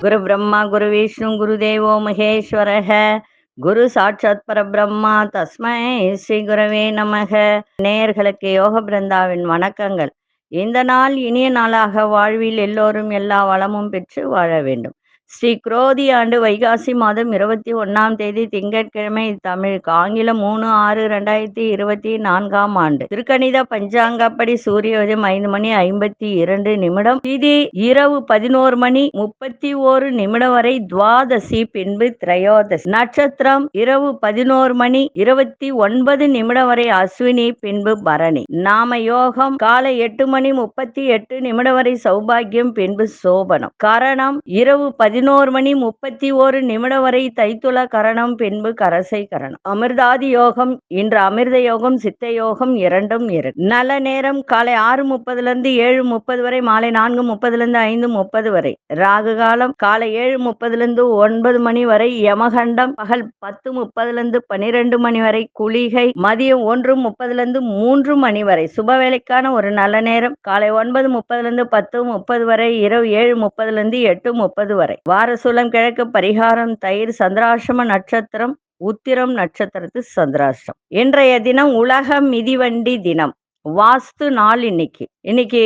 குரு பிரம்மா குரு விஷ்ணு குரு தேவோ மகேஸ்வரக. குரு சாட்சாத் பரபிரம்மா தஸ்மை ஸ்ரீ குரவே நமக. நேயர்களுக்கு யோக பிருந்தாவின் வணக்கங்கள். இந்த நாள் இனிய நாளாக வாழ்வில் எல்லோரும் எல்லா வளமும் பெற்று வாழ வேண்டும். ஸ்ரீ குரோதி ஆண்டு வைகாசி மாதம் இருபத்தி ஒன்னாம் தேதி திங்கட்கிழமை தமிழுக்கு. ஆங்கிலம் மூணு ஆறு ரெண்டாயிரத்தி இருபத்தி நான்காம் ஆண்டு. திருக்கணித பஞ்சாங்கப்படி சூரியோதயம் ஐந்து மணி ஐம்பத்தி இரண்டு நிமிடம். திதி இரவு பதினோரு மணி முப்பத்தி ஓரு நிமிடம் வரை துவாதசி பின்பு திரையோதசி. நட்சத்திரம் இரவு பதினோரு மணி இருபத்தி ஒன்பது நிமிடம் வரை அஸ்வினி பின்பு பரணி. நாம யோகம் காலை எட்டு மணி முப்பத்தி எட்டு நிமிடம் வரை சௌபாகியம் பின்பு சோபனம். கரணம் இரவு பதினோரு மணி முப்பத்தி ஓரு நிமிடம் வரை தைத்துள கரணம் பின்பு கரசை கரணம். அமிர்தாதி யோகம் இன்று அமிர்த யோகம் சித்த யோகம் இரண்டும் இரண்டு நல்ல நேரம் காலை ஆறு முப்பதுல இருந்து ஏழு முப்பது வரை மாலை நான்கு முப்பதுல இருந்து ஐந்து முப்பது வரை. ராகு காலம் காலை ஏழு முப்பதுல இருந்து ஒன்பது மணி வரை. யமகண்டம் பகல் பத்து முப்பதுல இருந்து பனிரெண்டு மணி வரை. குளிகை மதியம் ஒன்று முப்பதுல இருந்து மூன்று மணி வரை. சுப வேலைக்கான ஒரு நல்ல நேரம் காலை ஒன்பது முப்பதுல இருந்து பத்து முப்பது வரை. இரவு ஏழு முப்பதுல இருந்து எட்டு முப்பது வரை. வாரசூலம் கிழக்கு பரிகாரம் தயிர் சந்திராசிரம நட்சத்திரம் உத்திரம் நட்சத்திரத்து சந்திராஷ்டம். இன்றைய தினம் உலக மிதிவண்டி தினம். வாஸ்து நாள் இன்னைக்கு. இன்னைக்கு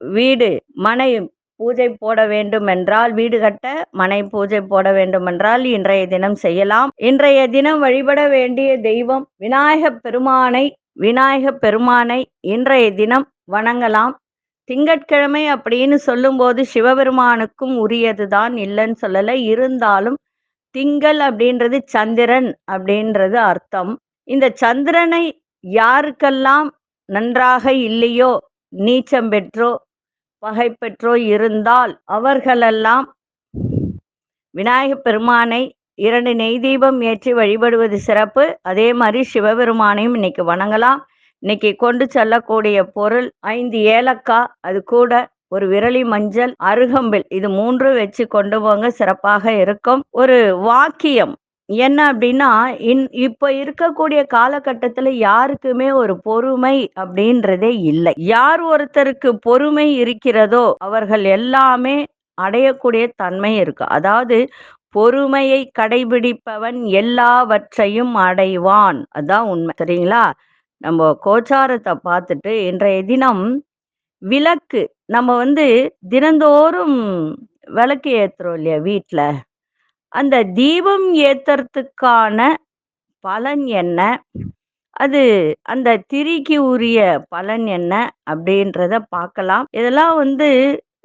வீடு மனை பூஜை போட வேண்டும் என்றால் வீடு கட்ட மனை பூஜை போட வேண்டும் என்றால் இன்றைய தினம் செய்யலாம். இன்றைய தினம் வழிபட வேண்டிய தெய்வம் விநாயக பெருமானை விநாயக பெருமானை இன்றைய தினம் வணங்கலாம். திங்கட்கிழமை அப்படின்னு சொல்லும்போது சிவபெருமானுக்கும் உரியதுதான் இல்லைன்னு சொல்லலை. இருந்தாலும் திங்கள் அப்படின்றது சந்திரன் அப்படின்றது அர்த்தம். இந்த சந்திரனை யாருக்கெல்லாம் நன்றாக இல்லையோ நீச்சம் பெற்றோ பகை பெற்றோ இருந்தால் அவர்களெல்லாம் விநாயக பெருமானை இரண்டு நெய் தீபம் ஏற்றி வழிபடுவது சிறப்பு. அதே மாதிரி சிவபெருமானையும் இன்னைக்கு வணங்கலாம். இன்னைக்கு கொண்டு செல்லக்கூடிய பொருள் ஐந்து ஏலக்காய் அது கூட ஒரு விரலி மஞ்சள் அருகம்பில். இது மூன்று வச்சு கொண்டு போங்க சிறப்பாக இருக்கும். ஒரு வாக்கியம். என்ன அப்படின்னா இன் இப்ப இருக்கக்கூடிய காலகட்டத்துல யாருக்குமே ஒரு பொறுமை அப்படின்றதே இல்லை. யார் ஒருத்தருக்கு பொறுமை இருக்கிறதோ அவர்கள் எல்லாமே அடையக்கூடிய தன்மை இருக்கு. அதாவது பொறுமையை கடைபிடிப்பவன் எல்லாவற்றையும் அடைவான். அதான் உண்மை. சரிங்களா? நம்ம கோச்சாரத்தை பார்த்துட்டு இன்றைய தினம் விளக்கு. நம்ம வந்து தினந்தோறும் விளக்கு ஏத்துறோம் இல்லையா வீட்டில் அந்த தீபம் ஏத்துறதுக்கான பலன் என்ன? அது அந்த திரிக்கு உரிய பலன் என்ன? அப்படின்றத பார்க்கலாம். இதெல்லாம் வந்து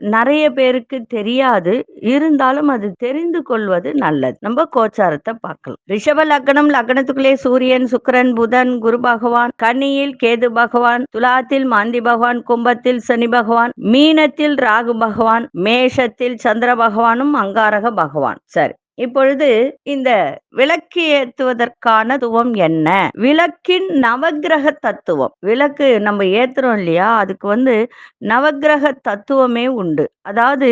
நிறைய பேருக்கு தெரியாது. இருந்தாலும் அது தெரிந்து கொள்வது நல்லது. நம்ம கோச்சாரத்தை பார்க்கலாம். ரிஷப லக்னம் லக்னத்துக்குள்ளே சூரியன் சுக்கரன் புதன் குரு பகவான் கன்னியில் கேது பகவான் துலாத்தில் மாந்தி பகவான் கும்பத்தில் சனி பகவான் மீனத்தில் ராகு பகவான் மேஷத்தில் சந்திர பகவானும் அங்காரக பகவான். சரி. இப்பொழுது இந்த விளக்கு ஏற்றுவதற்கான துவம் என்ன? விளக்கின் நவகிரக தத்துவம். விளக்கு நம்ம ஏத்துறோம் இல்லையா? அதுக்கு வந்து நவகிரக தத்துவமே உண்டு. அதாவது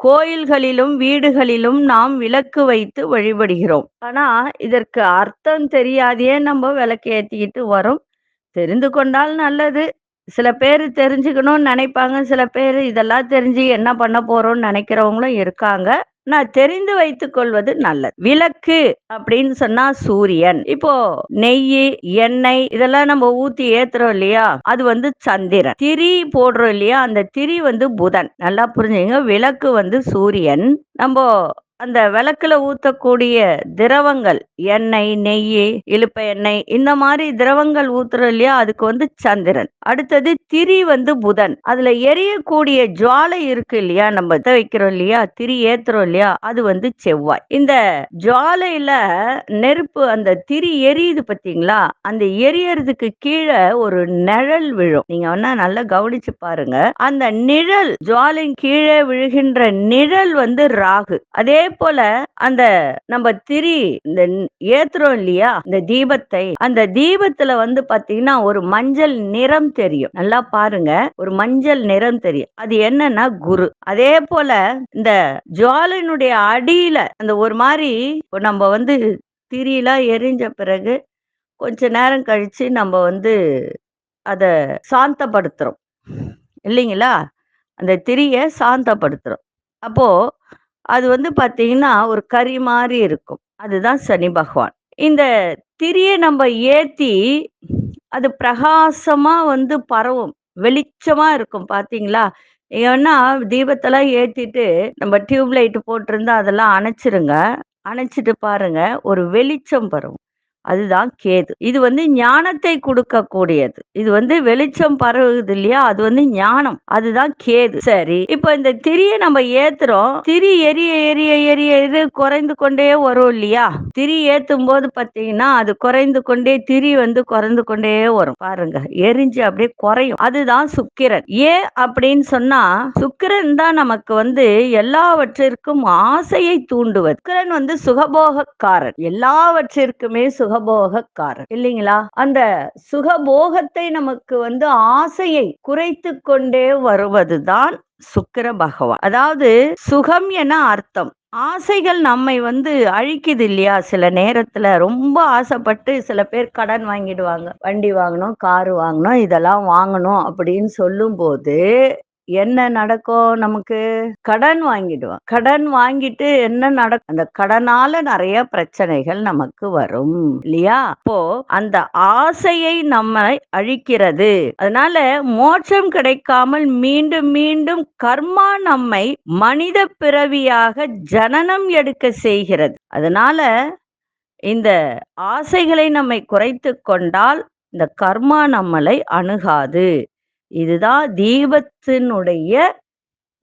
கோயில்களிலும் வீடுகளிலும் நாம் விளக்கு வைத்து வழிபடுகிறோம். ஆனா இதற்கு அர்த்தம் தெரியாதையே நம்ம விளக்கு ஏத்திக்கிட்டு வரோம். தெரிந்து கொண்டால் நல்லது. சில பேர் தெரிஞ்சுக்கணும்னு நினைப்பாங்க. சில பேர் இதெல்லாம் தெரிஞ்சு என்ன பண்ண போறோம்னு நினைக்கிறவங்களும் இருக்காங்க. நான் தெரிந்து வைத்துக் கொள்வது நல்லது. விளக்கு அப்படின்னு சொன்னா சூரியன். இப்போ நெய் எண்ணெய் இதெல்லாம் நம்ம ஊத்தி ஏத்துறோம் இல்லையா? அது வந்து சந்திரன். திரி போடுறோம் இல்லையா? அந்த திரி வந்து புதன். நல்லா புரிஞ்சுங்க. விளக்கு வந்து சூரியன். நம்ம அந்த விளக்குல ஊத்தக்கூடிய திரவங்கள் எண்ணெய் நெய் இழுப்ப எண்ணெய் இந்த மாதிரி திரவங்கள் ஊத்துறோம் இல்லையா? அதுக்கு வந்து சந்திரன். அடுத்தது திரி வந்து புதன். அதுல எரியக்கூடிய ஜுவாலை இருக்கு இல்லையா? நம்ம இதை வைக்கிறோம் இல்லையா? திரி ஏத்துறோம் இல்லையா? அது வந்து செவ்வாய். இந்த ஜுவாலையில நெருப்பு அந்த திரி எரியுது பாத்தீங்களா அந்த எரியறதுக்கு கீழே ஒரு நிழல் விழும். நீங்க வேணா நல்லா கவனிச்சு பாருங்க. அந்த நிழல் ஜுவாலின் கீழே விழுகின்ற நிழல் வந்து ராகு. அதே போல அந்த நம்ம திரி இந்த ஏத்துறோம் இல்லையா? இந்த தீபத்தை அந்த தீபத்துல வந்து பாத்தீங்கன்னா ஒரு மஞ்சள் நிறம் தெரியும். நல்லா பாருங்க. ஒரு மஞ்சள் நிறம் தெரியும். அது என்னன்னா குரு. அதே போல இந்த ஜுவாலினுடைய அடியில அந்த ஒரு மாதிரி நம்ம வந்து திரியெல்லாம் எரிஞ்ச பிறகு கொஞ்ச நேரம் கழிச்சு நம்ம வந்து அதை சாந்தப்படுத்துறோம். இல்லைங்களா? அந்த திரிய சாந்தப்படுத்துறோம். அப்போ அது வந்து பார்த்தீங்கன்னா ஒரு கறி மாதிரி இருக்கும். அதுதான் சனி பகவான். இந்த திரியை நம்ம ஏற்றி அது பிரகாசமாக வந்து பரவும். வெளிச்சமாக இருக்கும் பார்த்தீங்களா ஏன்னா தீபத்தெல்லாம் ஏற்றிட்டு நம்ம டியூப் லைட் போட்டிருந்தா அதெல்லாம் அணைச்சிருங்க. அணைச்சிட்டு பாருங்க ஒரு வெளிச்சம் வரும். அதுதான் கேது. இது வந்து ஞானத்தை கொடுக்கக்கூடியது. இது வந்து வெளிச்சம் பரவுது இல்லையா? அது வந்து ஞானம். அதுதான் கேது. சரி. இப்போ இந்த திரியை நம்ம ஏத்துறோம். திரி எரிய எரிய எரிய எரிய குறைந்து கொண்டே வரும் இல்லையா? திரி ஏத்தும் போது பாத்தீங்கன்னா அது குறைந்து கொண்டே திரி வந்து குறைந்து கொண்டே வரும். பாருங்க. எரிஞ்சு அப்படியே குறையும். அதுதான் சுக்கிரன். ஏன் அப்படின்னு சொன்னா சுக்கிரன் தான் நமக்கு வந்து எல்லாவற்றிற்கும் ஆசையை தூண்டுவது. சுக்கிரன் வந்து சுகபோகக்காரன். எல்லாவற்றிற்குமே சுகபோகக்காரர். இல்லைங்களா? அந்த சுகபோகத்தை நமக்கு வந்து ஆசையை குறைத்து கொண்டே வருவதுதான் சுக்கர பகவான். அதாவது சுகம் என அர்த்தம். ஆசைகள் நம்மை வந்து அழிக்குது இல்லையா? சில நேரத்துல ரொம்ப ஆசைப்பட்டு சில பேர் கடன் வாங்கிடுவாங்க. வண்டி வாங்கணும் காரு வாங்கணும் இதெல்லாம் வாங்கணும் அப்படின்னு சொல்லும்போது என்ன நடக்கும் நமக்கு கடன் வாங்கிடுவோம் கடன் வாங்கிட்டு என்ன நடக்கும் அந்த கடனால நிறைய பிரச்சனைகள் நமக்கு வரும் இல்லையா? அப்போ அந்த ஆசையை நம்ம அழிக்கிறது. அதனால மோட்சம் கிடைக்காமல் மீண்டும் மீண்டும் கர்மா நம்மை மனித பிறவியாக ஜனனம் எடுக்க செய்கிறது. அதனால இந்த ஆசைகளை நம்மை குறைத்து கொண்டால் இந்த கர்மா நம்மளை அணுகாது. இதுதான் தீபத்தினுடைய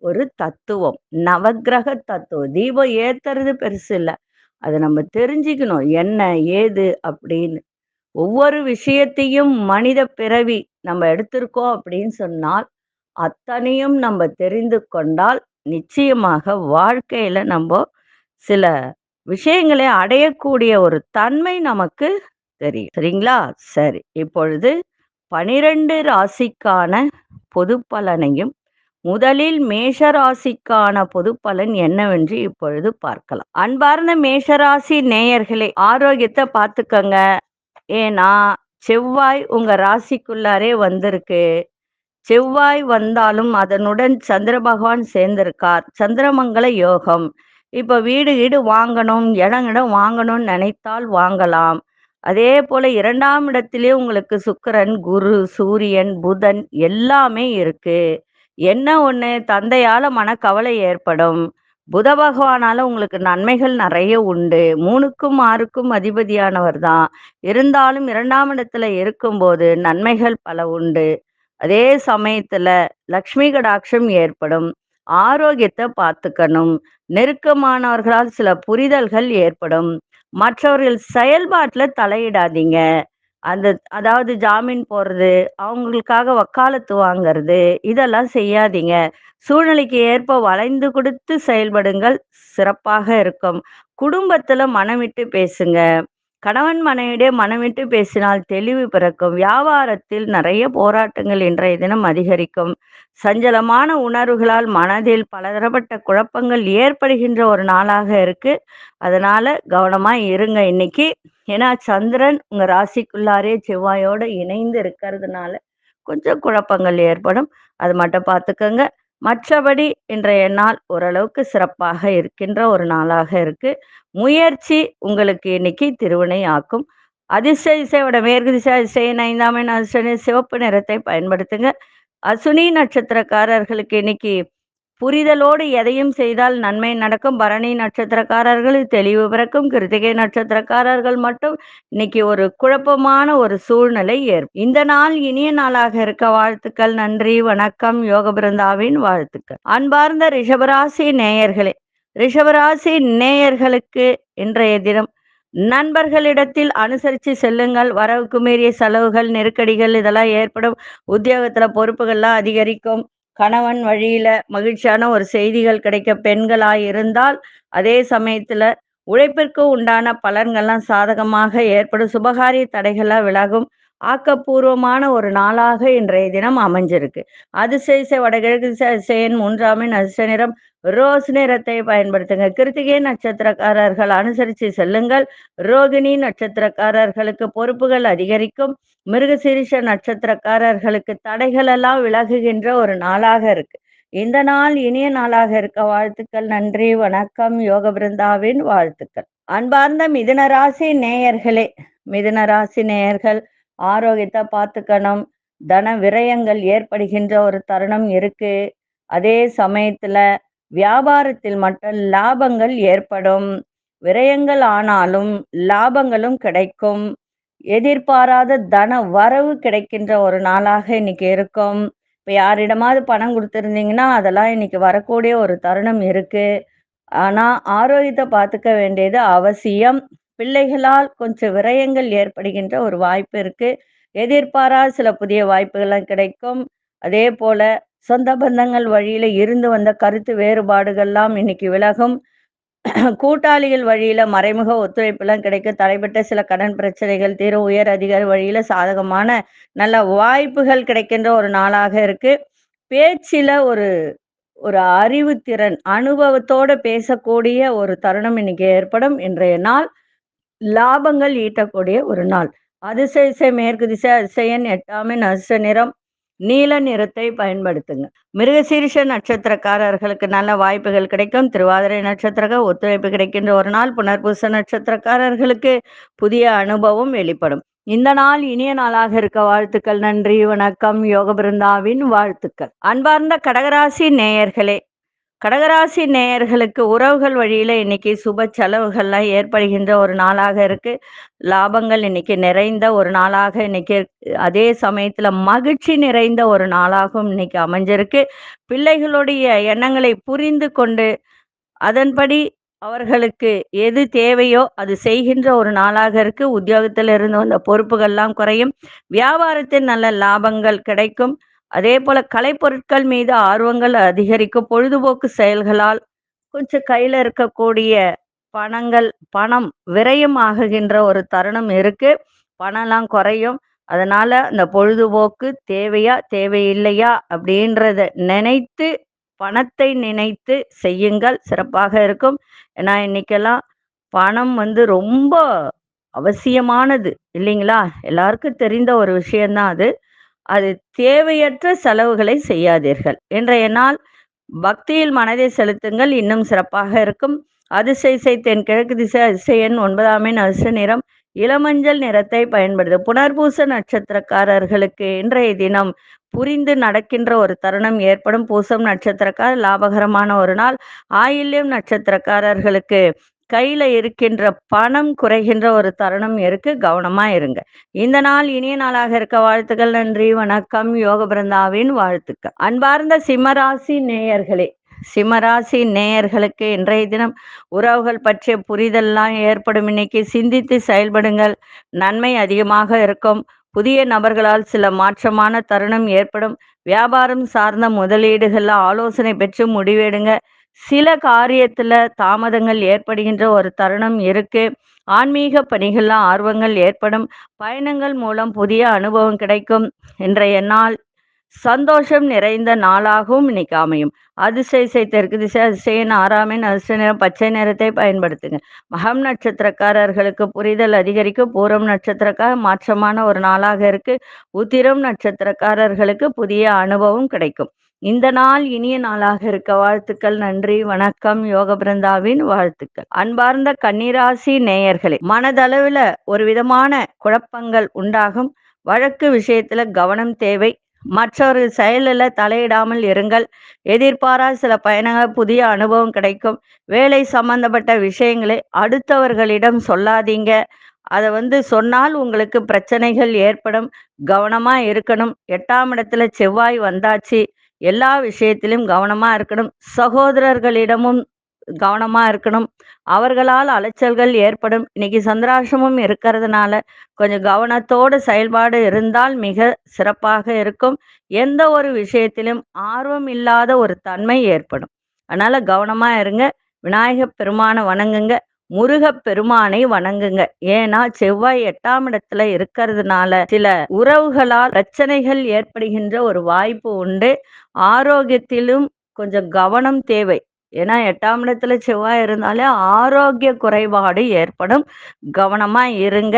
ஒரு தத்துவம். நவக்கிரக தத்துவம். தீபம் ஏத்துறது பெருசு இல்லை. அதை நம்ம தெரிஞ்சுக்கணும். என்ன ஏது அப்படின்னு. ஒவ்வொரு விஷயத்தையும் மனித பிறவி நம்ம எடுத்திருக்கோம் அப்படின்னு சொன்னால் அத்தனையும் நம்ம தெரிந்து கொண்டால் நிச்சயமாக வாழ்க்கையில நம்ம சில விஷயங்களை அடையக்கூடிய ஒரு தன்மை நமக்கு தெரியும். சரிங்களா? சரி இப்பொழுது பனிரெண்டு ராசிக்கான பொது பலனையும் முதலில் மேஷ ராசிக்கான பொது பலன் என்னவென்று இப்பொழுது பார்க்கலாம். அன்பார்ந்த மேஷராசி நேயர்களே ஆரோக்கியத்தை பார்த்துக்கங்க. ஏன்னா செவ்வாய் உங்க ராசிக்குள்ளாரே வந்திருக்கு. செவ்வாய் வந்தாலும் அதனுடன் சந்திர பகவான் சேர்ந்திருக்கார். சந்திரமங்கல யோகம். இப்ப வீடு வீடு வாங்கணும் இடம் இடம் வாங்கணும்னு நினைத்தால் வாங்கலாம். அதே போல இரண்டாம் இடத்திலே உங்களுக்கு சுக்கரன் குரு சூரியன் புதன் எல்லாமே இருக்கு. என்ன ஒண்ணு? தந்தையால மனக்கவலை ஏற்படும். புத பகவானால உங்களுக்கு நன்மைகள் நிறைய உண்டு. மூணுக்கும் ஆறுக்கும் அதிபதியானவர் தான். இருந்தாலும் இரண்டாம் இடத்துல இருக்கும்போது நன்மைகள் பல உண்டு. அதே சமயத்துல லக்ஷ்மி கடாட்சம் ஏற்படும். ஆரோக்கியத்தை பார்த்துக்கணும். நெருக்கமானவர்களால் சில புரிதல்கள் ஏற்படும். மற்றவர்கள் செயல்பாட்டில் தலையிடாதீங்க. அந்த அதாவது ஜாமீன் போடுறது அவங்களுக்காக வக்காலத்து வாங்கிறது இதெல்லாம் செய்யாதீங்க. சூழ்நிலைக்கு ஏற்ப வளைந்து கொடுத்து செயல்படுங்கள். சிறப்பாக இருக்கும். குடும்பத்துல மனமிட்டு பேசுங்க. கணவன் மனையிடே மனமிட்டு பேசினால் தெளிவு பிறக்கும். வியாபாரத்தில் நிறைய போராட்டங்கள் இன்றைய தினம் அதிகரிக்கும். சஞ்சலமான உணர்வுகளால் மனதில் பலதரப்பட்ட குழப்பங்கள் ஏற்படுகின்ற ஒரு நாளாக இருக்கு. அதனால கவனமா இருங்க இன்னைக்கு. ஏன்னா சந்திரன் உங்க ராசிக்குள்ளாரே செவ்வாயோட இணைந்து இருக்கிறதுனால கொஞ்சம் குழப்பங்கள் ஏற்படும். அது மட்டும் பார்த்துக்கோங்க. மற்றபடி இன்றைய நாள் ஓரளவுக்கு சிறப்பாக இருக்கின்ற ஒரு நாளாக இருக்கு. முயற்சி உங்களுக்கு இன்னைக்கு திருவினை ஆக்கும். அதிர்ஷ்ட இசையோட மேற்கு திசை அதிசய ஐந்தாம் எண் அதிர்ஷ்ட சிவப்பு நிறத்தை பயன்படுத்துங்க. அசுனி நட்சத்திரக்காரர்களுக்கு இன்னைக்கு புரிதலோடு எதையும் செய்தால் நன்மை நடக்கும். பரணி நட்சத்திரக்காரர்கள் தெளிவு பிறக்கும். கிருத்திகை நட்சத்திரக்காரர்கள் மட்டும் இன்னைக்கு ஒரு குழப்பமான ஒரு சூழ்நிலை ஏற்படும் இந்த நாள் இனிய நாளாக இருக்க வாழ்த்துக்கள். நன்றி வணக்கம். யோக பிருந்தாவின் வாழ்த்துக்கள். அன்பார்ந்த ரிஷபராசி நேயர்களே ரிஷவராசி நேயர்களுக்கு இன்றைய தினம் நண்பர்களிடத்தில் அனுசரித்து செல்லுங்கள். வரவுக்கு மீறிய செலவுகள் நெருக்கடிகள் இதெல்லாம் ஏற்படும். உத்தியோகத்துல பொறுப்புகள்லாம் அதிகரிக்கும். கணவன் வழியில மகிழ்ச்சியான ஒரு செய்திகள் கிடைக்க பெண்களாய் இருந்தால் அதே சமயத்துல உழைப்பிற்கு உண்டான பலன்கள்லாம் சாதகமாக ஏற்படும். சுபகாரிய தடைகள்லாம் விலகும். ஆக்கப்பூர்வமான ஒரு நாளாக இன்றைய தினம் அமைஞ்சிருக்கு. அதிசய வடகிழக்கு திசை மூன்றாமின் அதிர்ஷ்ட நிறம் ரோஸ் நிறத்தை பயன்படுத்துங்க. கிருத்திகை நட்சத்திரக்காரர்கள் அனுசரித்து செல்லுங்கள். ரோகிணி நட்சத்திரக்காரர்களுக்கு பொறுப்புகள் அதிகரிக்கும். மிருகசீரிஷ நட்சத்திரக்காரர்களுக்கு தடைகள் எல்லாம் விலகுகின்ற ஒரு நாளாக இருக்கு. இந்த நாள் இனிய நாளாக இருக்க வாழ்த்துக்கள். நன்றி வணக்கம். யோக பிருந்தாவின் வாழ்த்துக்கள். அன்பார்ந்த மிதுனராசி நேயர்களே மிதுனராசி நேயர்கள் ஆரோக்கியத்தை பார்த்துக்கணும். தன விரயங்கள் ஏற்படுகின்ற ஒரு தருணம் இருக்கு. அதே சமயத்துல வியாபாரத்தில் மட்டும் லாபங்கள் ஏற்படும். விரயங்கள் ஆனாலும் லாபங்களும் கிடைக்கும். எதிர்பாராத தன வரவு கிடைக்கின்ற ஒரு நாளாக இன்னைக்கு இருக்கும். இப்போ யாரிடமாவது பணம் கொடுத்துருந்தீங்கன்னா அதெல்லாம் இன்னைக்கு வரக்கூடிய ஒரு தருணம் இருக்கு. ஆனால் ஆரோக்கியத்தை பார்த்துக்க வேண்டியது அவசியம். பிள்ளைகளால் கொஞ்சம் விரயங்கள் ஏற்படுகின்ற ஒரு வாய்ப்பு இருக்கு. எதிர்பாராத சில புதிய வாய்ப்புகள்லாம் கிடைக்கும். அதே போல சொந்த பந்தங்கள் வழியில இருந்து வந்த கருத்து வேறுபாடுகள்லாம் இன்னைக்கு விலகும். கூட்டாளிகள் வழியில மறைமுக ஒத்துழைப்புலாம் கிடைக்க தடைப்பட்ட சில கடன் பிரச்சனைகள் தீர உயர் அதிகாரி வழியில சாதகமான நல்ல வாய்ப்புகள் கிடைக்கின்ற ஒரு நாளாக இருக்கு. பேச்சில ஒரு ஒரு அறிவுத்திறன் அனுபவத்தோட பேசக்கூடிய ஒரு தருணம் இன்னைக்கு ஏற்படும். இன்றைய நாள் லாபங்கள் ஈட்டக்கூடிய ஒரு நாள். அதிசய மேற்கு திசை அதிசயன் எட்டாமின் அதிர்ஷ்ட நிறம் நீல நிறத்தை பயன்படுத்துங்க. மிருகசீரிஷ நட்சத்திரக்காரர்களுக்கு நல்ல வாய்ப்புகள் கிடைக்கும். திருவாதிரை நட்சத்திரக ஒத்துழைப்பு கிடைக்கின்ற ஒரு நாள் புனர்பூச நட்சத்திரக்காரர்களுக்கு புதிய அனுபவம் வெளிப்படும். இந்த நாள் இனிய நாளாக இருக்க வாழ்த்துக்கள். நன்றி வணக்கம். யோக பிருந்தாவின் வாழ்த்துக்கள். அன்பார்ந்த கடகராசி நேயர்களே கடகராசி நேயர்களுக்கு உறவுகள் வழியில இன்னைக்கு சுப செலவுகள்லாம் ஏற்படுகின்ற ஒரு நாளாக இருக்கு. லாபங்கள் இன்னைக்கு நிறைந்த ஒரு நாளாக இன்னைக்கு அதே சமயத்துல மகிழ்ச்சி நிறைந்த ஒரு நாளாகவும் இன்னைக்கு அமைஞ்சிருக்கு. பிள்ளைகளுடைய எண்ணங்களை புரிந்து கொண்டு அதன்படி அவர்களுக்கு எது தேவையோ அது செய்கின்ற ஒரு நாளாக இருக்கு. உத்தியோகத்தில் இருந்து வந்த பொறுப்புகள்லாம் குறையும். வியாபாரத்தில் நல்ல லாபங்கள் கிடைக்கும். அதே போல கலைப்பொருட்கள் மீது ஆர்வங்கள் அதிகரிக்கும் பொழுதுபோக்கு செயல்களால் கொஞ்சம் கையில இருக்கக்கூடிய பணங்கள் பணம் விரயம் ஆகுகின்ற ஒரு தருணம் இருக்கு. பணம்லாம் குறையும். அதனால அந்த பொழுதுபோக்கு தேவையா தேவையில்லையா அப்படின்றத நினைத்து பணத்தை நினைத்து செய்யுங்கள். சிறப்பாக இருக்கும். ஏன்னா இன்னைக்கெல்லாம் பணம் வந்து ரொம்ப அவசியமானது. இல்லைங்களா? எல்லாருக்கும் தெரிந்த ஒரு விஷயம்தான் அது. அது தேவையற்ற செலவுகளை செய்யாதீர்கள். இன்றைய நாள் பக்தியில் மனதை செலுத்துங்கள். இன்னும் சிறப்பாக இருக்கும். அதிசைசை தென் கிழக்கு திசை அதிசயன் ஒன்பதாமின் அதிர்ஷ்ட நிறம் இளமஞ்சள் நிறத்தை பயன்படுது. புனர்பூச நட்சத்திரக்காரர்களுக்கு இன்றைய தினம் புரிந்து நடக்கின்ற ஒரு தருணம் ஏற்படும். பூசம் நட்சத்திரக்கார் லாபகரமான ஒரு நாள். ஆயில்யம் நட்சத்திரக்காரர்களுக்கு கையில இருக்கின்ற பணம் குறைகின்ற ஒரு தருணம் இருக்கு. கவனமா இருங்க. இந்த நாள் இனிய நாளாக இருக்க வாழ்த்துக்கள் நன்றி வணக்கம். யோக பிருந்தாவின் வாழ்த்துக்கள். அன்பார்ந்த சிம்மராசி நேயர்களே சிம்மராசி நேயர்களுக்கு இன்றைய தினம் உறவுகள் பற்றிய புரிதல்லாம் ஏற்படும். இன்னைக்கு சிந்தித்து செயல்படுங்கள். நன்மை அதிகமாக இருக்கும். புதிய நபர்களால் சில மாற்றமான தருணம் ஏற்படும். வியாபாரம் சார்ந்த முதலீடுகள்ல ஆலோசனை பெற்று முடிவெடுங்க. சில காரியத்துல தாமதங்கள் ஏற்படுகின்ற ஒரு தருணம் இருக்கு. ஆன்மீக பணிகள்ல ஆர்வங்கள் ஏற்படும். பயணங்கள் மூலம் புதிய அனுபவம் கிடைக்கும். இன்றைய நாள் சந்தோஷம் நிறைந்த நாளாகவும் இன்னைக்கு அமையும். அதிசய தெற்கு திசை அதிசயன் ஆறாமின் அதிர்ஷ்ட நிறம் பச்சை நிறத்தை பயன்படுத்துங்க. மகம் நட்சத்திரக்காரர்களுக்கு புரிதல் அதிகரிக்கும். பூரம் நட்சத்திரக்கார மாற்றமான ஒரு நாளாக இருக்கு. உத்திரம் நட்சத்திரக்காரர்களுக்கு புதிய அனுபவம் கிடைக்கும். இந்த நாள் இனிய நாளாக இருக்க வாழ்த்துக்கள் நன்றி வணக்கம் யோக பிருந்தாவின் வாழ்த்துக்கள். அன்பார்ந்த கன்னிராசி நேயர்களே மனதளவுல ஒரு விதமான குழப்பங்கள் உண்டாகும். வழக்கு விஷயத்துல கவனம் தேவை. மற்றொரு செயலில் தலையிடாமல் இருங்கள். எதிர்பாரா சில பயணங்கள் புதிய அனுபவம் கிடைக்கும். வேலை சம்பந்தப்பட்ட விஷயங்களை அடுத்தவர்களிடம் சொல்லாதீங்க. அதை வந்து சொன்னால் உங்களுக்கு பிரச்சனைகள் ஏற்படும். கவனமா இருக்கணும். எட்டாம் இடத்துல செவ்வாய் வந்தாச்சு. எல்லா விஷயத்திலும் கவனமா இருக்கணும். சகோதரர்களிடமும் கவனமா இருக்கணும். அவர்களால் அலைச்சல்கள் ஏற்படும். இன்னைக்கு சந்திராசமும் இருக்கிறதுனால கொஞ்சம் கவனத்தோடு செயல்பாடு இருந்தால் மிக சிறப்பாக இருக்கும். எந்த ஒரு விஷயத்திலும் ஆர்வம் இல்லாத ஒரு தன்மை ஏற்படும். அதனால கவனமா இருங்க. விநாயகப் பெருமான வணங்குங்க. முருகப் பெருமானை வணங்குங்க. ஏன்னா செவ்வாய் எட்டாம் இடத்துல இருக்கிறதுனால சில உறவுகளால் பிரச்சனைகள் ஏற்படுகின்ற ஒரு வாய்ப்பு உண்டு. ஆரோக்கியத்திலும் கொஞ்சம் கவனம் தேவை. ஏன்னா எட்டாம் இடத்துல செவ்வாய் இருந்தாலே ஆரோக்கிய குறைபாடு ஏற்படும். கவனமா இருங்க.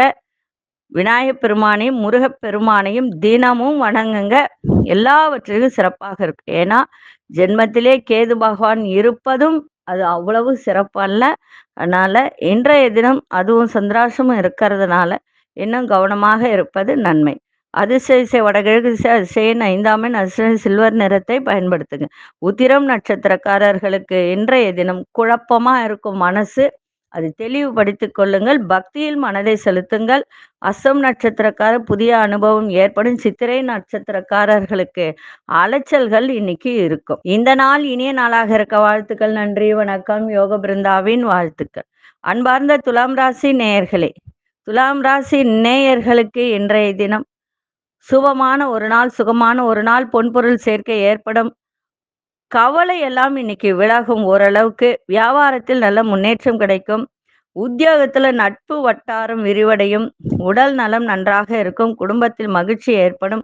விநாயகப் பெருமானையும் முருகப் பெருமானையும் தினமும் வணங்குங்க. எல்லாவற்றிலும் சிறப்பாக இருக்கு. ஏன்னா ஜென்மத்திலே கேது பகவான் இருப்பதும் அது அவ்வளவு சிறப்பல்ல. அதனால இன்றைய தினம் அதுவும் சந்திராசமும் இருக்கிறதுனால இன்னும் கவனமாக இருப்பது நன்மை. அதிசய வடகிழக்கு திசை அதிசயன் ஐந்தாமின் அதிசய சில்வர் நிறத்தை பயன்படுத்துங்க. உத்திரம் நட்சத்திரக்காரர்களுக்கு இன்றைய தினம் குழப்பமாக இருக்கும் மனசு அது தெளிவுபடுத்திக் கொள்ளுங்கள். பக்தியில் மனதை செலுத்துங்கள். அசம் நட்சத்திரக்காரர் புதிய அனுபவம் ஏற்படும் சித்திரை நட்சத்திரக்காரர்களுக்கு அலைச்சல்கள் இன்னைக்கு இருக்கும். இந்த நாள் இனிய நாளாக இருக்க வாழ்த்துக்கள் நன்றி வணக்கம். யோக பிருந்தாவின் வாழ்த்துக்கள். அன்பார்ந்த துலாம் ராசி நேயர்களே துலாம் ராசி நேயர்களுக்கு இன்றைய தினம் சுபமான ஒரு நாள் சுகமான ஒரு நாள் பொன்பொருள் சேர்க்கை ஏற்படும். கவலை எல்லாம் இன்னைக்கு விலகும் ஓரளவுக்கு வியாபாரத்தில் நல்ல முன்னேற்றம் கிடைக்கும். உத்தியோகத்துல நட்பு வட்டாரம் விரிவடையும். உடல் நலம் நன்றாக இருக்கும். குடும்பத்தில் மகிழ்ச்சி ஏற்படும்.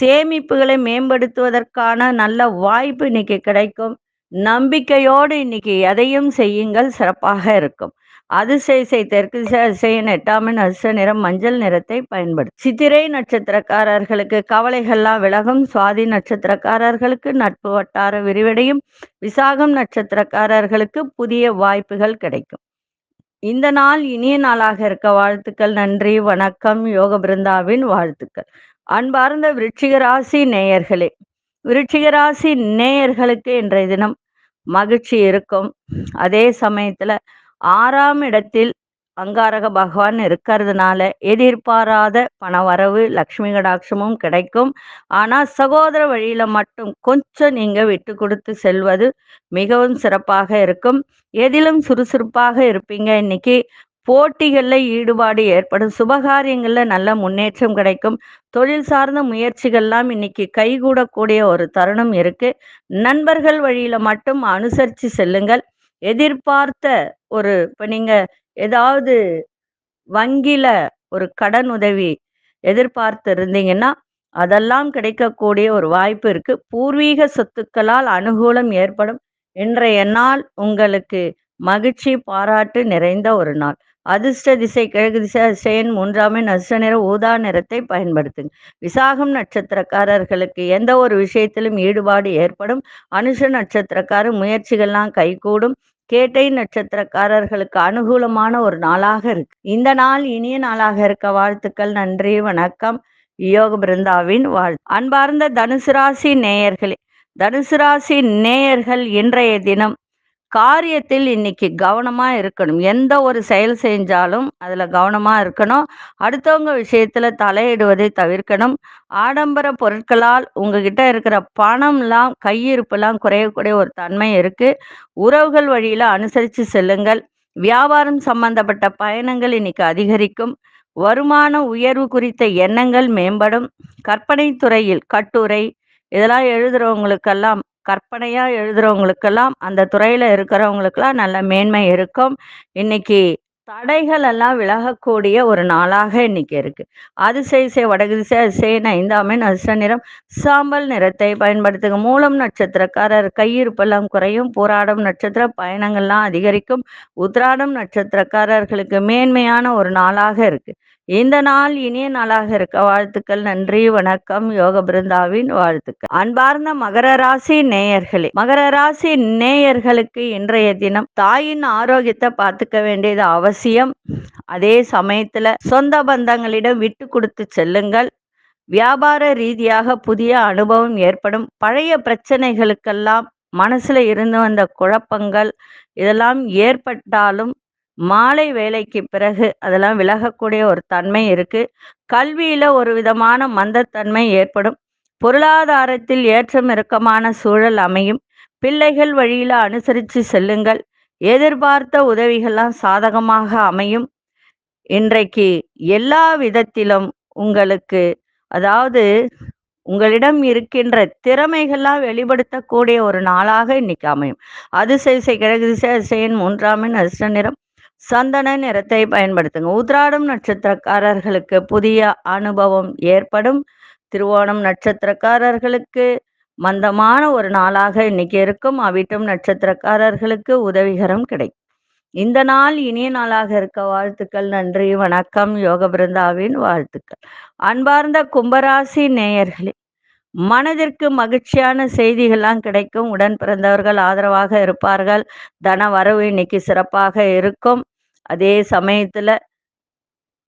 சேமிப்புகளை மேம்படுத்துவதற்கான நல்ல வாய்ப்பு இன்னைக்கு கிடைக்கும். நம்பிக்கையோடு இன்னைக்கு எதையும் செய்யுங்கள். சிறப்பாக இருக்கும். அதிசய தெற்கு திசையின் எட்டாமின் அரிச நிறம் மஞ்சள் நிறத்தை பயன்படுத்தும் சித்திரை நட்சத்திரக்காரர்களுக்கு கவலைகள்லாம் விலகும். சுவாதி நட்சத்திரக்காரர்களுக்கு நட்பு வட்டார விரிவடையும். விசாகம் நட்சத்திரக்காரர்களுக்கு புதிய வாய்ப்புகள் கிடைக்கும். இந்த நாள் இனிய நாளாக இருக்க வாழ்த்துக்கள் நன்றி வணக்கம். யோக பிருந்தாவின் வாழ்த்துக்கள். அன்பார்ந்த விருச்சிக ராசி நேயர்களே விருச்சிக ராசி நேயர்களுக்கு இன்றைய தினம் மகிழ்ச்சி இருக்கும். அதே சமயத்துல ஆறாம் இடத்தில் அங்காரக பகவான் இருக்கிறதுனால எதிர்பாராத பணவரவு லக்ஷ்மி கடாட்சமும் கிடைக்கும். ஆனா சகோதர வழியில மட்டும் கொஞ்சம் நீங்க விட்டு கொடுத்து செல்வது மிகவும் சிறப்பாக இருக்கும். எதிலும் சுறுசுறுப்பாக இருப்பீங்க. இன்னைக்கு போட்டிகளில் ஈடுபாடு ஏற்படும். சுபகாரியங்களில் நல்ல முன்னேற்றம் கிடைக்கும். தொழில் சார்ந்த முயற்சிகள்லாம் இன்னைக்கு கைகூடக்கூடிய ஒரு தருணம் இருக்கு. நண்பர்கள் வழியில மட்டும் அனுசரித்து செல்லுங்கள். எதிர்பார்த்த ஒரு இப்போ நீங்கள் ஏதாவது வங்கியில் ஒரு கடன் உதவி எதிர்பார்த்து இருந்தீங்கன்னா அதெல்லாம் கிடைக்கக்கூடிய ஒரு வாய்ப்பு இருக்கு. பூர்வீக சொத்துக்களால் அனுகூலம் ஏற்படும். இன்றைய நாள் உங்களுக்கு மகிழ்ச்சி பாராட்டு நிறைந்த ஒரு நாள். அதிர்ஷ்ட திசை கிழக்கு திசை அதிசயன் மூன்றாமே நஷ்ட நிற ஊதா நிறத்தை பயன்படுத்துங்க. விசாகம் நட்சத்திரக்காரர்களுக்கு எந்த ஒரு விஷயத்திலும் ஈடுபாடு ஏற்படும். அனுஷ நட்சத்திரக்காரர் முயற்சிகள்லாம் கைகூடும். கேட்டை நட்சத்திரக்காரர்களுக்கு அனுகூலமான ஒரு நாளாக இருக்கு. இந்த நாள் இனிய நாளாக இருக்க வாழ்த்துக்கள் நன்றி வணக்கம். யோக பிருந்தாவின் வாழ் அன்பார்ந்த தனுசு ராசி நேயர்களே தனுசு ராசி நேயர்கள் இன்றைய தினம் காரியத்தில் இன்னைக்கு கவனமா இருக்கணும். எந்த ஒரு செயல் செஞ்சாலும் அதுல கவனமா இருக்கணும். அடுத்தவங்க விஷயத்துல தலையிடுவதை தவிர்க்கணும். ஆடம்பர பொருட்களால் உங்ககிட்ட இருக்கிற பணம்லாம் கையிருப்புலாம் குறையக்கூடிய ஒரு தன்மை இருக்கு. உறவுகள் வழியில அனுசரித்து செல்லுங்கள். வியாபாரம் சம்பந்தப்பட்ட பயணங்கள் இன்னைக்கு அதிகரிக்கும். வருமான உயர்வு குறித்த எண்ணங்கள் மேம்படும். கற்பனை துறையில் கட்டுரை இதெல்லாம் எழுதுறவங்களுக்கெல்லாம் கற்பனையாக எழுதுறவங்களுக்கெல்லாம் அந்த துறையில் இருக்கிறவங்களுக்கெல்லாம் நல்ல மேன்மை இருக்கும். இன்னைக்கு தடைகள் எல்லாம் விலகக்கூடிய ஒரு நாளாக இன்னைக்கு இருக்கு. அதிசய வடகு வடகுதிசை அதிசயன் ஐந்தாமின் அச நிறம் சாம்பல் நிறத்தை பயன்படுத்துங்க மூலம் நட்சத்திரக்காரர் கையிருப்பெல்லாம் குறையும். போராடும் நட்சத்திர பயணங்கள்லாம் அதிகரிக்கும். உத்ராடம் நட்சத்திரக்காரர்களுக்கு மேன்மையான ஒரு நாளாக இருக்கு. இந்த நாள் இனிய நாளாக இருக்க. வாழ்த்துக்கள் நன்றி வணக்கம். யோக பிருந்தாவின் வாழ்த்துக்கள். அன்பார்ந்த மகர ராசி நேயர்களே மகர ராசி நேயர்களுக்கு இன்றைய தினம் தாயின் ஆரோக்கியத்தை பார்த்துக்க வேண்டியது அவசியம். அதே சமயத்துல சொந்த பந்தங்களிடம் விட்டு கொடுத்து செல்லுங்கள். வியாபார ரீதியாக புதிய அனுபவம் ஏற்படும். பழைய பிரச்சனைகளுக்கெல்லாம் மனசுல இருந்து வந்த குழப்பங்கள் இதெல்லாம் ஏற்பட்டாலும் மாலை வேலைக்கு பிறகு அதெல்லாம் விலகக்கூடிய ஒரு தன்மை இருக்கு. கல்வியில ஒரு விதமான மந்தத்தன்மை ஏற்படும். பொருளாதாரத்தில் ஏற்றம் இறக்கமான சூழல் அமையும். பிள்ளைகள் வழியில அனுசரித்து செல்லுங்கள். எதிர்பார்த்த உதவிகள்லாம் சாதகமாக அமையும். இன்றைக்கு எல்லா விதத்திலும் உங்களுக்கு அதாவது உங்களிடம் இருக்கின்ற திறமைகள்லாம் வெளிப்படுத்தக்கூடிய ஒரு நாளாக இன்னைக்கு அமையும். அதிசய கிழக்கு திசை அதிசயன் மூன்றாமின் அதிர்ஷ்ட நிறம் சந்தன நிறத்தை பயன்படுத்துங்க. உத்ராடம் நட்சத்திரக்காரர்களுக்கு புதிய அனுபவம் ஏற்படும். திருவோணம் நட்சத்திரக்காரர்களுக்கு மந்தமான ஒரு நாளாக இன்னைக்கு இருக்கும். அவிட்டம் நட்சத்திரக்காரர்களுக்கு உதவிகரம் கிடைக்கும். இந்த நாள் இனிய நாளாக இருக்க வாழ்த்துக்கள் நன்றி வணக்கம். யோக பிருந்தாவின் வாழ்த்துக்கள். அன்பார்ந்த கும்பராசி நேயர்களே மனதிற்கு மகிழ்ச்சியான செய்திகள்லாம் கிடைக்கும். உடன் பிறந்தவர்கள் ஆதரவாக இருப்பார்கள். தன வரவு இன்னைக்கு சிறப்பாக இருக்கும். அதே சமயத்துல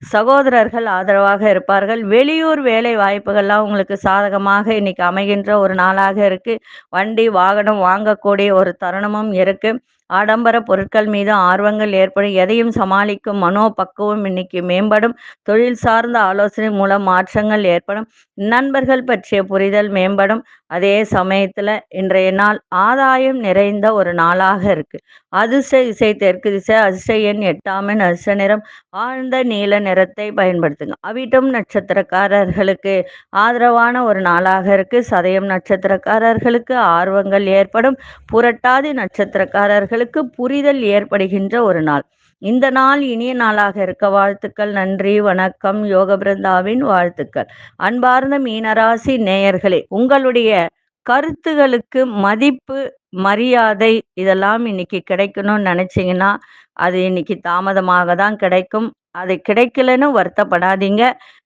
சகோதரர்கள் ஆதரவாக இருப்பார்கள். வெளியூர் வேலை வாய்ப்புகள்லாம் உங்களுக்கு சாதகமாக இன்னைக்கு அமைகின்ற ஒரு நாளாக இருக்கு. வண்டி வாகனம் வாங்கக்கூடிய ஒரு தருணமும் இருக்கு. ஆடம்பர பொருட்கள் மீது ஆர்வங்கள் ஏற்படும். எதையும் சமாளிக்கும் மனோபக்குவம் இன்னைக்கு மேம்படும். தொழில் சார்ந்த ஆலோசனை மூலம் மாற்றங்கள் ஏற்படும். நண்பர்கள் பற்றிய புரிதல் மேம்படும். அதே சமயத்துல இன்றைய நாள் ஆதாயம் நிறைந்த ஒரு நாளாக இருக்கு. அதிர்ஷ்ட இசை தெற்கு திசை அதிர்ஷ்ட எண் எட்டாமின் அதிர்ஷ்ட நிறம். ஆழ்ந்த நீல நிறத்தை பயன்படுத்துங்க. அவிட்டம் நட்சத்திரக்காரர்களுக்கு ஆதரவான ஒரு நாளாக இருக்கு. சதயம் நட்சத்திரக்காரர்களுக்கு ஆர்வங்கள் ஏற்படும். புரட்டாதி உங்களுக்கு புரிதல் ஏற்படுகின்ற ஒரு நாள். இந்த நாள் இனிய நாளாக இருக்க வாழ்த்துக்கள் நன்றி வணக்கம் யோக பிருந்தாவின் வாழ்த்துக்கள். அன்பார்ந்த மீனராசி நேயர்களே உங்களுடைய கருத்துகளுக்கு மதிப்பு மரியாதை இதெல்லாம் இன்னைக்கு கிடைக்கணும்னு நினைச்சீங்கன்னா அது இன்னைக்கு தாமதமாக தான் கிடைக்கும். அது கிடைக்கலன்னு வருத்தப்படாதீங்க.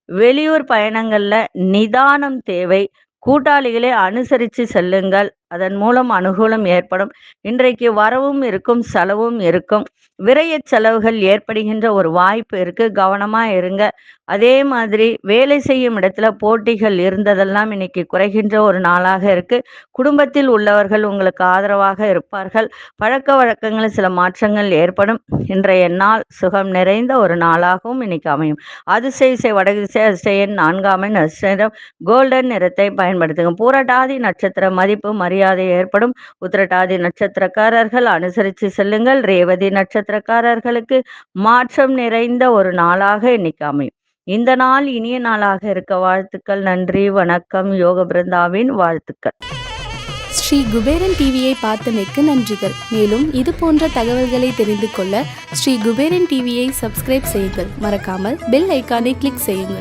வெளியூர் பயணங்கள்ல நிதானம் தேவை. கூட்டாளிகளை அனுசரித்து செல்லுங்கள். அதன் மூலம் அனுகூலம் ஏற்படும். இன்றைக்கு வரவும் இருக்கும் செலவும் இருக்கும். விரைய செலவுகள் ஏற்படுகின்ற ஒரு வாய்ப்பு இருக்கு. கவனமா இருங்க. அதே மாதிரி வேலை செய்யும் இடத்துல போட்டிகள் இருந்ததெல்லாம் இன்னைக்கு குறைகின்ற ஒரு நாளாக இருக்கு. குடும்பத்தில் உள்ளவர்கள் உங்களுக்கு ஆதரவாக இருப்பார்கள். பழக்க வழக்கங்களில் சில மாற்றங்கள் ஏற்படும். இன்றைய நாள் சுகம் நிறைந்த ஒரு நாளாகவும் இன்னைக்கு அமையும். அதிசய வடகிசை அதிசயன் நான்காமின் அதிசயம் கோல்டன் நிறத்தை பயன்படுத்துங்க. பூரட்டாதி நட்சத்திர மதிப்பு மரியாதை மரியாதை ஏற்படும். உத்திரட்டாதி நட்சத்திரக்காரர்கள் அனுசரித்து செல்லுங்கள். ரேவதி நட்சத்திரக்காரர்களுக்கு மாற்றம் நிறைந்த ஒரு நாளாக இன்னைக்கு அமையும். இந்த நாள் இனிய நாளாக இருக்க வாழ்த்துக்கள். நன்றி வணக்கம். யோக பிருந்தாவின் வாழ்த்துக்கள். ஸ்ரீ குபேரன் டிவியை பார்த்தமைக்கு நன்றிகள். மேலும் இது போன்ற தகவல்களை தெரிந்து கொள்ள ஸ்ரீ குபேரன் டிவியை சப்ஸ்கிரைப் செய்யுங்கள். மறக்காமல் பெல் ஐக்கானை கிளிக் செய்யுங்கள்.